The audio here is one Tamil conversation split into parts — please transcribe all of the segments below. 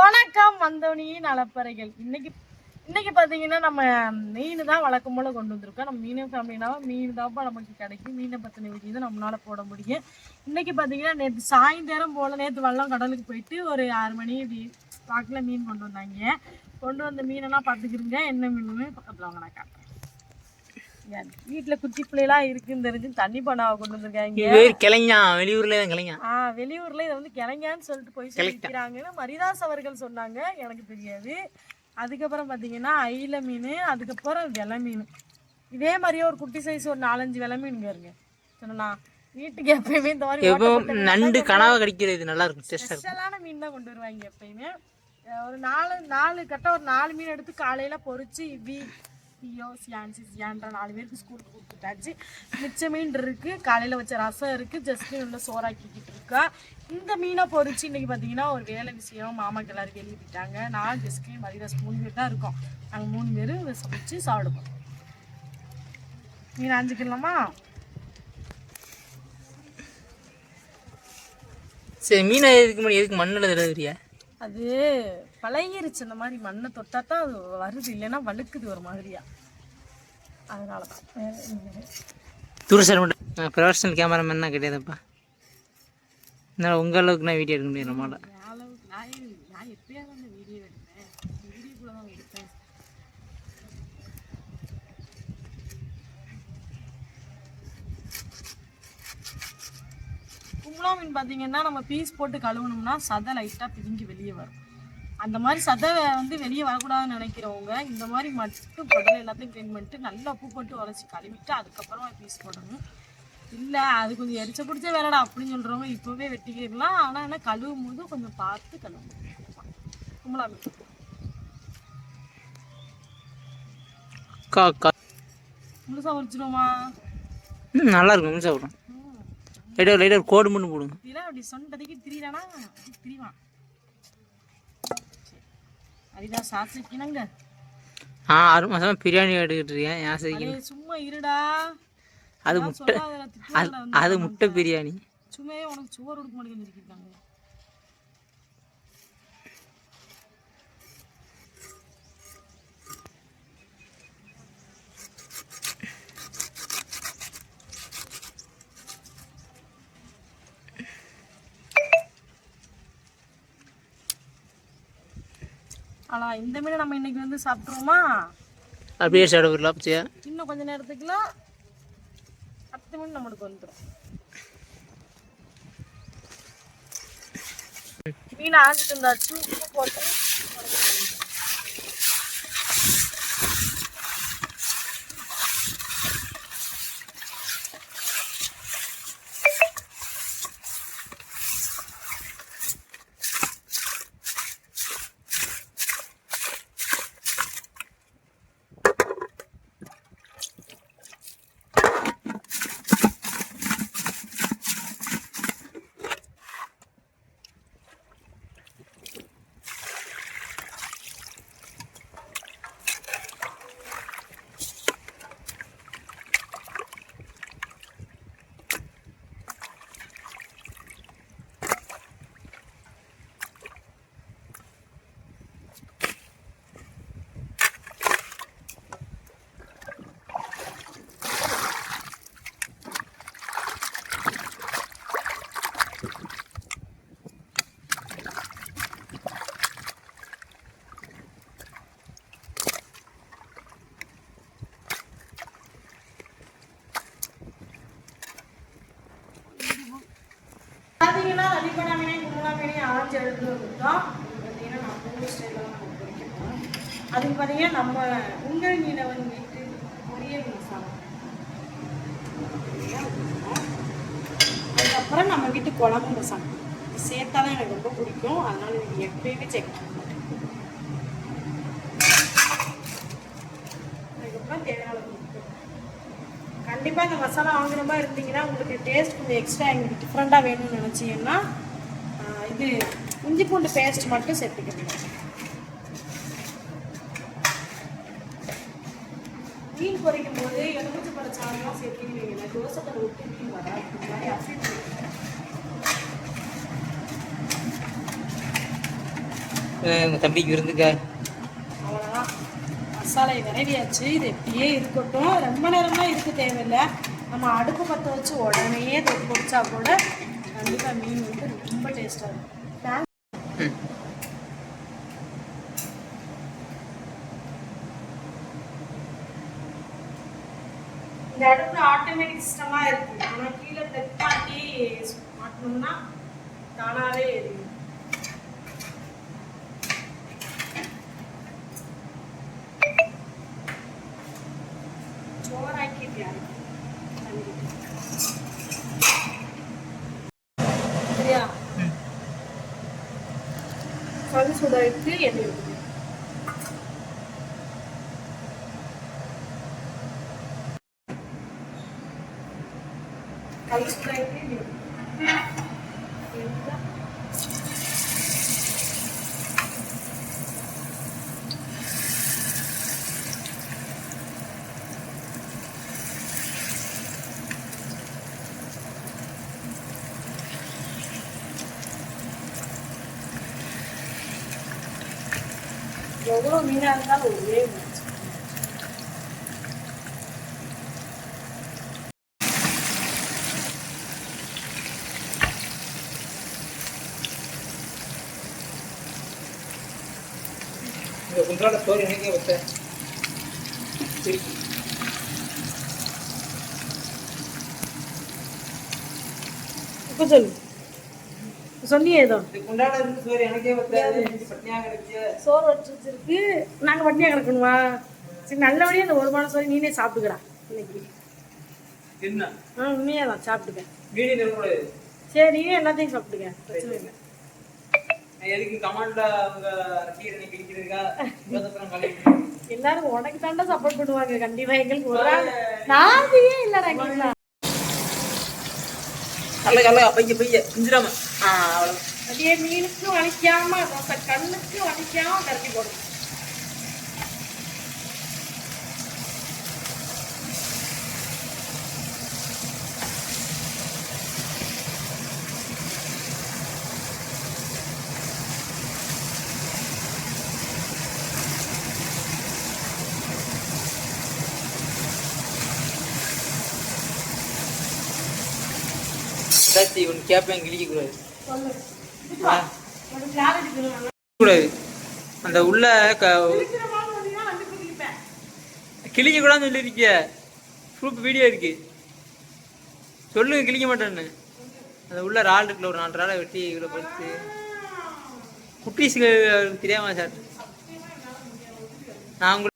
வணக்கம் வந்தோனியின் அலப்பறைகள் இன்னைக்கு இன்னைக்கு பார்த்தீங்கன்னா நம்ம மீன் தான் வழக்கம் போல கொண்டு வந்திருக்கோம். நம்ம மீன் ஃபேமிலினா மீன் தான்ப்பா நமக்கு கிடைக்கும். மீனை பற்றின வீடியோ தான் நம்மளால போட முடியும். இன்னைக்கு பார்த்தீங்கன்னா நேற்று சாயந்தரம் போல் நேற்று வள்ளம் கடலுக்கு போயிட்டு ஒரு ஆறு மணி வாக்கில் மீன் கொண்டு வந்தாங்க. கொண்டு வந்த மீனெல்லாம் பார்த்துக்கிருங்க என்ன மீனுமே பக்கத்தில் வாங்கினாக்கா நான் காட்டுறேன். வீட்டில் குட்டி பிள்ளைலாம் இருக்குன்னு தெரிஞ்சு தண்ணி பண்ணாவை கொண்டு வந்திருக்காங்க பேர் கிளைஞா வெளியூர்ல தான் கிளைஞா. ஆ வெளியூர்ல இதை வந்து கிழங்கான்னு சொல்லிட்டு போய் சொல்லிக்கிறாங்கன்னு மரிதாஸ் அவர்கள் சொன்னாங்க எனக்கு தெரியாது. அதுக்கப்புறம் பார்த்தீங்கன்னா ஐல மீன் அதுக்கப்புறம் வெலை மீன். இதே மாதிரியே ஒரு குட்டி சைஸ் ஒரு நாலஞ்சு வெலை மீனுங்க இருங்க சொன்னா வீட்டுக்கு எப்பயுமே இந்த மாதிரி நண்டு கனவா கடிக்கிறது நல்லா இருக்கும் ஸ்பெஷலான மீன் தான் கொண்டு வருவாங்க எப்பயுமே. ஒரு நாலு நாலு கரெக்டாக ஒரு நாலு மீன் எடுத்து காலையில் பொரிச்சு வி பியோ சியான்சி சியான்ற நாலு பேருக்கு ஸ்கூலுக்கு கொடுத்துட்டாச்சு. மிச்ச மீன் இருக்கு. காலையில் வச்ச ரசம் இருக்கு. ஜஸ்ட் உள்ள சோறாக்கிக்கிட்டு இருக்கா. இந்த மீனை பொறிச்சு இன்னைக்கு பார்த்தீங்கன்னா ஒரு வேலை விஷயம். மாமாக்கு எல்லாரும் வெளியே போயிட்டாங்க நான் ஜெஸ்கி மரிதாஸ் மூணு பேர் தான் இருக்கோம். நாங்கள் மூணு பேர் சமைச்சு சாப்பிடுவோம். மீன் அஞ்சுக்கலாமா சரி மீனை எதுக்கு முன்னாடி எதுக்கு மண்ணில் தடவுறியா அது பழகிருச்சு இந்த மாதிரி மண்ணை தொட்டா தான் அது வருது இல்லைன்னா வழுக்குது ஒரு மாதிரியா. அதனால தான். தூரசார் மட்டும். ப்ரொஃபஷனல் கேமராமேன்னா கிடையாதுப்பா. என்னால் உங்கள் அளவுக்கு நான் வீடியோ எடுக்க முடியும் நம்மளால் நான் எப்பயாவது அந்த வீடியோ எடுப்பேன் வீடியோக்குள்ள தான் எடுப்பேன் கும்பலா மீன் பார்த்தீங்கன்னா நம்ம பீஸ் போட்டு கழுவுனோம்னா சதை லைட்டாக பிதுங்கி வெளியே வரும். அந்த மாதிரி சதை வந்து வெளியே வரக்கூடாதுன்னு நினைக்கிறவங்க இந்த மாதிரி மட்டும் குடல் எல்லாத்தையும் க்ளீன் பண்ணிட்டு நல்லா உப்பு போட்டு உரைச்சி கழுவிட்டு அதுக்கப்புறமா பீஸ் போடணும். இல்லை அது கொஞ்சம் எரிச்ச பிடிச்ச வேலைடா அப்படின்னு சொல்கிறவங்க இப்போவே வெட்டிக்கலாம் ஆனால் என்ன கழுவும் போது கொஞ்சம் பார்த்து கழுவணும் கும்பலா மீன் கா கா முழுசாக உரிச்சிடுவோமா? ம் நல்லா இருக்கும் முழுசா விடும் லைட்டாக லைட்டாக ஒரு கோடு மட்டும் போடுங்க. இதெல்லாம் அப்படி சொன்னதுக்கு திரியிறானா திரிவான். அரிதா சாப்பிட்டுக்கினாங்க ஆ ஆறு மாதமாக பிரியாணி எடுத்துக்கிட்டு இருக்கேன். ஏன் சரி அதே சும்மா இருடா. அது முட்டை. அது முட்டை பிரியாணி. சும்மாவே உனக்கு சோறு கொடுக்க இருக்காங்க ஆனா இந்த மீனை நம்ம இன்னைக்கு வந்து சாப்பிட்ருவோமா அப்படியே பச்சையா இன்னும் கொஞ்ச நேரத்துக்குலாம் பத்து மணி நம்மளுக்கு வந்துடும் மீன் ஆஞ்சிட்டு இருந்தாச்சு உப்பு போட்டு பார்த்தீங்கன்னா ரவிபடா மீனே கும்பலா மீனே ஆஞ்சு எடுத்து வந்துட்டோம் பார்த்தீங்கன்னா நான் மூணு ஸ்டைலில் நம்ம பொரிக்கணும் அதுக்கு நம்ம உங்கள் மீனவன் வீட்டு பொரியல் மசாலா அதுக்கப்புறம் நம்ம வீட்டு குழம்பு மசாலா சேர்த்தா தான் எனக்கு ரொம்ப பிடிக்கும். அதனால இது எப்பயுமே சேர்க்க மாட்டேன் அதுக்கப்புறம் தேவையான கண்டிப்பாக இந்த மசாலா வாங்குற மாதிரி இருந்தீங்கன்னா உங்களுக்கு டேஸ்ட் கொஞ்சம் எக்ஸ்ட்ரா எங்களுக்கு டிஃப்ரெண்ட்டாக வேணும்னு நினச்சிங்கன்னா இது இஞ்சி பூண்டு பேஸ்ட் மட்டும் சேர்த்துக்கிறேன் மீன் பொரிக்கும் போது எலுமிச்சை பழச்சாலாம் சேர்த்துக்கிட்டீங்கன்னா தோசை தலை விட்டு மீன் வராது இந்த மாதிரி அசைட்டு உங்கள் தம்பிக்கு விருந்துக்கா? அவ்வளோதான் மசாலை விரவியாச்சு. இது எப்படியே இருக்கட்டும். ரொம்ப நேரம்லாம் இருக்க தேவையில்லை. நம்ம அடுப்பு பற்ற வச்சு உடனே தொட்டு பொடிச்சா கூட கண்டிப்பாக மீன் வந்து ரொம்ப டேஸ்ட்டாக இருக்கும் ம் இந்த அடுப்புல ஆட்டோமேட்டிக் சிஸ்டமா இருக்கு. ஆனா கீழே டெக் மாட்டி மாட்டணும்னா தானாவே எரியும். சரியா? கல் எண்ணெய் ஊத்தணும். கல் சுடாயிட்டு எண்ணெய் ஊத்தணும். எண்ணெய் எவ்வளோ மீனாக இருந்தாலும் ஒரே மீன் இந்த குன்றாட சோறு எனக்கே வச்சேன் இப்போ சொல்லு சொன்னியே ஏதோ இந்த குண்டாட இருந்து பட்னியாக கிடைச்சு சோறு வச்சு வச்சிருக்கு. நாங்கள் வட்டியாக கிடக்கணுமா சரி நல்லபடியாக இந்த ஒரு மாதம் சோறு நீனே சாப்பிட்டுக்கிறா இன்னைக்கு. ஆ உண்மையே தான் சாப்பிட்டுக்க. வீடியோ தரக்கூடாது சரி நீனே எல்லாத்தையும் சாப்பிட்டுக்க. பிரச்சனை இல்லை. எல்லாரும் உனக்கு தாண்டா சப்போர்ட் பண்ணுவாங்க. கண்டிப்பா எங்களுக்கு ஒரு ஆள். நாதியே இல்லடா எங்களுக்கு. கல்ல கல்ல பைய பைய பிஞ்சிடாம ஆ அவ்வளோ அப்படியே மீனுக்கும் வலிக்காம கண்ணுக்கும் வலிக்காம கரட்டி போடும் ஏதாச்சும் இவன் கேப்பேன் கிழிக்க கூடாது அந்த உள்ள க கிழிக்க கூடாதுன்னு சொல்லியிருக்கிய ப்ரூஃப் வீடியோ இருக்கு. சொல்லுங்க கிழிக்க மாட்டேன்னு. அந்த உள்ள ரால் இருக்குல்ல ஒரு நாலு ராலை வெட்டி இவ்வளோ பறித்து குட்டீஸுக்கு தெரியாம சார். நான் கூட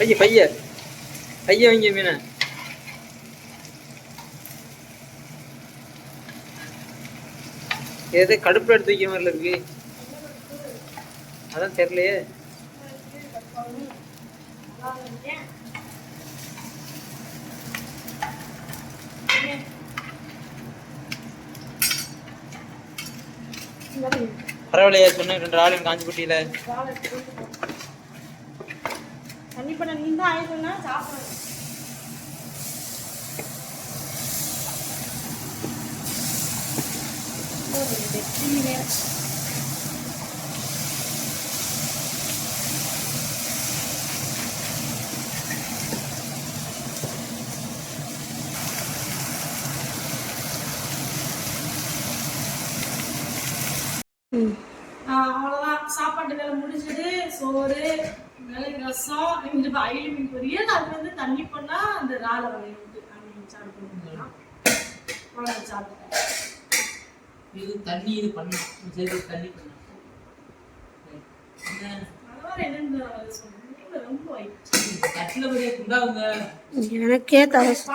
பைய பைய பைய வைங்க மீனை. ஏதோ கடுப்புல எடுத்து வைக்கிற மாதிரில இருக்கு. அதான் தெரியலையே. பரவாயில்லையே சொன்னேன் ரெண்டு ஆளுங்க காஞ்சிப்பட்டியில கண்டிப்பா நான் நீ தான் ஆயிடும்னா சாப்பிடுறேன் வெற்றி அவ்வளோதான் சாப்பாட்டு வேலை முடிஞ்சது. சோறு. ரசம் இந்த அயிலி மீன் பொரியல் அது வந்து தண்ணி பண்ணா அந்த ராலை வளையிட்டு சாப்பிட்டு அவ்வளோ சாப்பிட்டேன் இது தண்ணி இது பண்ணலாம் சரி தண்ணி எனக்கே தலை இருந்த-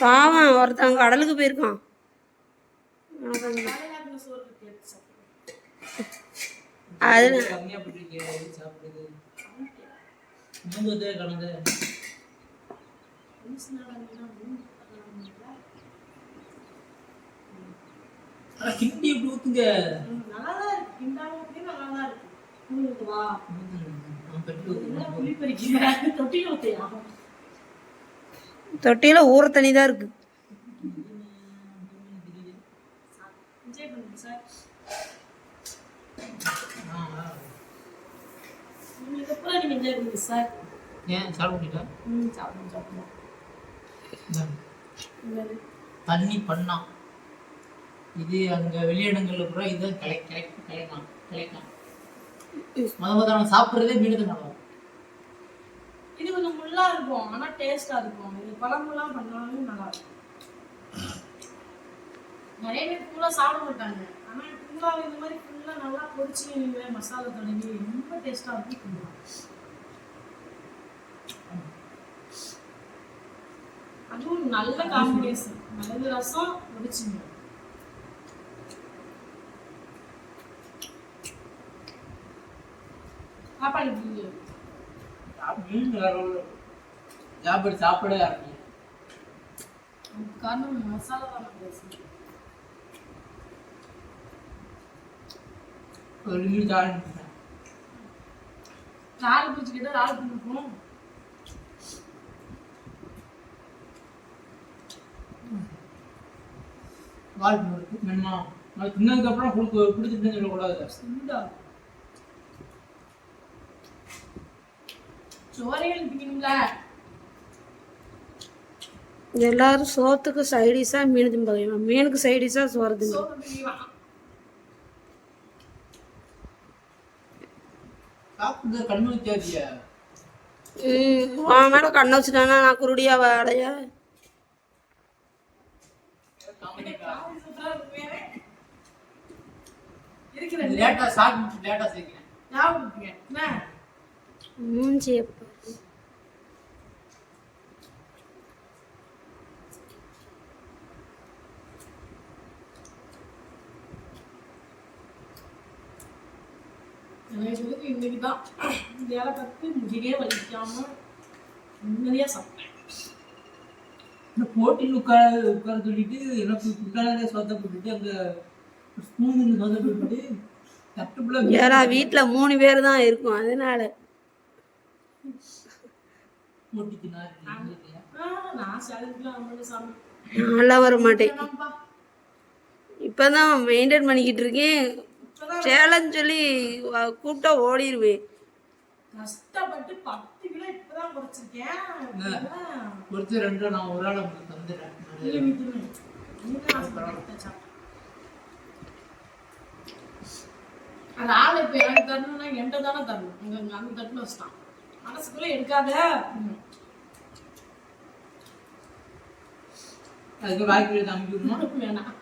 பாவம் ஒருத்தவங்க கடலுக்கு போயிருக்கான். அது கிண்டி எப்படி இருக்கு. இருக்கு. உங்களுக்கு வா. தொட்டியில ஊற தண்ணி தான் இருக்கு என்ஜாய் பண்ணுங்க சார் உங்களுக்கு அப்புறம் நீங்க என்ஜாய் பண்ணுங்க சார் ஏன் சாப்பிட முடியல ம் சாப்பிடுங்க என்னது தண்ணி பண்ணா. இது அங்க வெளியிடங்கள்ல கூட இதை கிளை கிளை கிளைக்கலாம் கிளைக்கலாம் முத முத நம்ம சாப்பிட்றதே மீனது நல்லா இது கொஞ்சம் முள்ளா இருக்கும் ஆனா டேஸ்டா இருக்கும். இது குழம்புலாம் பண்ணாலும் நல்லா இருக்கும். நிறைய பேர் ஃபுல்லா சாப்பிட மாட்டாங்க. ஆனா ஃபுல்லா இந்த மாதிரி ஃபுல்லா நல்லா பொரிச்சு நீங்க மசாலா தடவி ரொம்ப டேஸ்டா இருக்கும் ஃபுல்லா அதுவும் நல்ல காம்பினேஷன் மிளகு ரசம் பொரிச்சுங்க சாப்பாடு சாப்பாடு காரணம் மசாலா தான் பேசுறேன். ஒரு பிடிச்சிக்கிட்டு ரால் பிடிக்கும் அது அப்புறம் கொடுக்க பிடிச்சிட்டுன்னு சொல்லக்கூடாது. எழுப்பிக்கணுங்களா எல்லாரும் சோத்துக்கு சைடிஷா மீன் திம்பாங்க மீனுக்கு சைடிஷா சோறு திங்க சோறு பிடிக்கலாம் சாப்பிட்டு கண்ணு வைக்காதிய ம் அவன் மேல கண்ணை வச்சுட்டானா நான் குருடியா வாடையா லேட்டா சாப்பிட்டு லேட்டா சேர்க்கிறேன் மூஞ்சி எப்போ எனக்கு இன்னைக்கு தான் வேலை பார்த்து முடியே வலிக்காம நிம்மதியா சாப்பிட்டேன் இந்த போட்டியில் உட்கார உட்கார சொல்லிட்டு எனக்கு குட்டாலே சொத்த போட்டுட்டு அந்த ஸ்பூன் சொத்த போட்டுட்டு தட்டுப்புல ஏன்னா வீட்டுல மூணு பேர் தான் இருக்கும் அதனால நல்லா வர மாட்டேன். இப்பதான் மெயின்டைன் பண்ணிக்கிட்டு இருக்கேன் சேலஞ்ச் சொல்லி கூப்பிட்டா ஓடிடுவேன் கஷ்டப்பட்டு பத்து கிலோ இப்பதான் குறைச்சிருக்கேன். ஒருத்தர் ரெண்டு நான் ஒரு ஆள் உங்களுக்கு தந்துடுறேன். அந்த ஆள் இப்ப எனக்கு தரணும்னா என்கிட்ட தானே தரணும். அங்க அங்க அந்த தட்டுல வச்சுட்டான். மனசுக்குள்ள எடுக்காத. அதுக்கு வாய்ப்பு வேணாம்.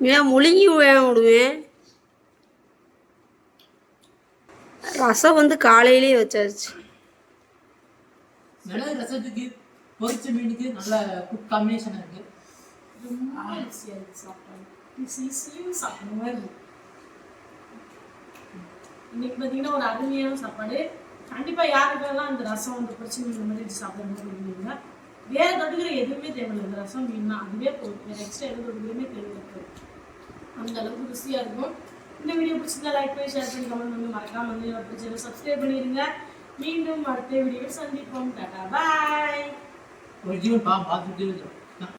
ஏன் முழுங்கி விடுவேன் ரசம் வந்து காலையிலேயே வச்சாச்சு. மிளகு ரசத்துக்கு பொரிச்ச மீனுக்கு நல்ல குக் காம்பினேஷன் இருக்கு. இன்னைக்கு பார்த்தீங்கன்னா ஒரு அருமையான சாப்பாடு. கண்டிப்பா யாருக்கெல்லாம் இந்த ரசம் இந்த பிரச்சனை இந்த மாதிரி சாப்பிடணும் அப்படிங்கிறீங்க வேற தொட்டுக்கிற எதுவுமே தேவையில்லை. இந்த ரசம் மீன்னா அதுவே போதும். வேற எக்ஸ்ட்ரா எந்த தொட்டுக்கிறமே தேவையில்லை. அந்த அளவுக்கு ருசியா இருக்கும். இந்த வீடியோ பிடிச்சிருந்தா லைக் பண்ணி ஷேர் பண்ணி கமெண்ட் பண்ணி மறக்காம வந்து பிடிச்சதை சப்ஸ்கிரைப் பண்ணிடுங்க மீண்டும் அடுத்த வீடியோ சந்திப்போம். டாடா பாய் ஒரு பா பார்த்துட்டு இருக்கிறோம்